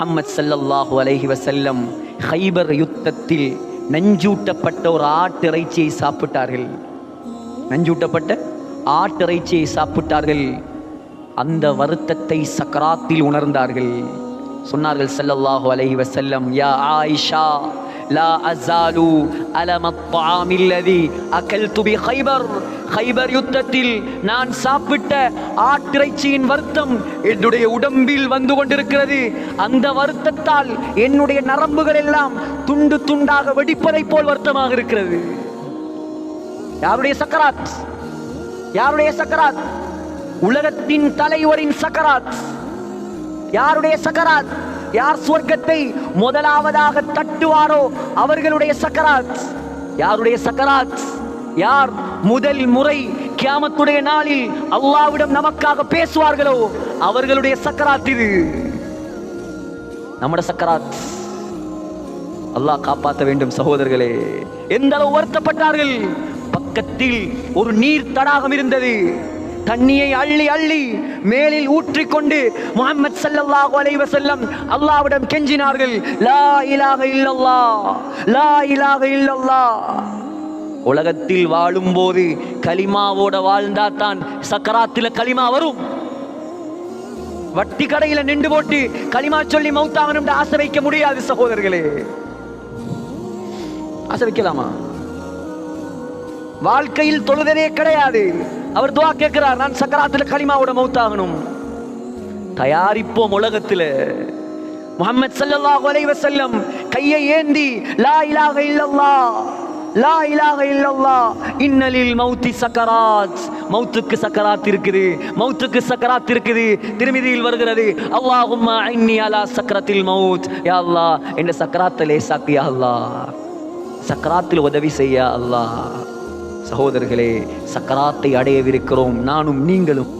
முஹம்மது சல்லல்லாஹு அலஹி வசல்லம் ஹைபர் யுத்தத்தில் நஞ்சூட்டப்பட்ட ஒரு ஆட்டிறைச்சியை சாப்பிட்டார்கள். நஞ்சூட்டப்பட்ட ஆட்டிறைச்சியை சாப்பிட்டார்கள். அந்த வருத்தத்தை சக்கராத்தில் உணர்ந்தார்கள். சொன்னார்கள் சல்லல்லாஹு அலஹி வசல்லம் யா ஆயிஷா லா அசாலு அலமத்தாமில்லதி அகல் துபி ஹைபர் ஹைபர் யுத்தத்தில் நான் சாப்பிட்ட ஆட்டிறைச்சியின் வருத்தம் என்னுடைய உடம்பில் வந்து கொண்டிருக்கிறது. அந்த வருத்தத்தால் என்னுடைய நரம்புகள் எல்லாம் துண்டு துண்டாக வெடிப்பதைப் போல் வருத்தமாக இருக்கிறது. யாருடைய சக்கராத்? யாருடைய சக்கராத்? உலகத்தின் தலைவரின் சக்கராத். யாருடைய சக்கராத்? யார் சுவர்க்கத்தை முதலாவதாக தட்டுவாரோ அவர்களுடைய சக்கராத். யாருடைய சக்கராத்? யார் முதல் முறை கியாமத்துடைய நாளில் அல்லாவிடம் நமக்காக பேசுவார்களோ அவர்களுடைய சக்கராத் இது. நம்மட சக்கராத். அல்லாஹ் காப்பாற்ற வேண்டும் சகோதரர்களே. எந்த அளவு வருத்தப்பட்டார்கள்? பக்கத்தில் ஒரு நீர் தடாகம் இருந்தது. தண்ணியை அள்ளி அள்ளி மேலில் ஊற்றிக்கொண்டு முகமது ஸல்லல்லாஹு அலைஹி வஸல்லம் அல்லாஹ்விடம் கெஞ்சினார்கள் லா இலாஹ இல்லல்லாஹ் லா இலாஹ இல்லல்லாஹ். உலகத்தில் வாழும்போது கலிமாவோட வாழ்ந்தா தான் சக்கராத்தில் கலிமா வரும். வட்டி கடையில நின்று போட்டு களிமா சொல்லி மௌத்தாவனும் ஆசை வைக்க முடியாது சகோதரர்களே. ஆசை வைக்கலாமா? வாழ்க்கையில் தொழுதலே கிடையாது. அவர் துவா கேட்கிறார் நான் சக்கராத்துல களிமாவோட மௌத்தாகணும். தயாரிப்போம் உலகத்துல. முகமது சல்லாஹ் அலைஹி செல்லம் கையை ஏந்தி லா இலாஹ இல்லல்லா லா இலாஹ இல்லல்லா இன்னலில் மௌத்தி சக்கராத். மௌத்துக்கு சக்கராத் இருக்குது மௌத்துக்கு சக்கராத் இருக்குது. திருமிதியில் வருகிறது அல்லாஹும்மா ஐன்னி அலா சக்கரத்தில் மௌத். யா அல்லாஹ் என்ன சக்கராத்தில் லேசாக்கு யா அல்லாஹ். சக்கராத்தில் உதவி செய்ய அல்லாஹ். சகோதரர்களே சக்கராத்தை அடையவிருக்கிறோம். நானும் நீங்களும்.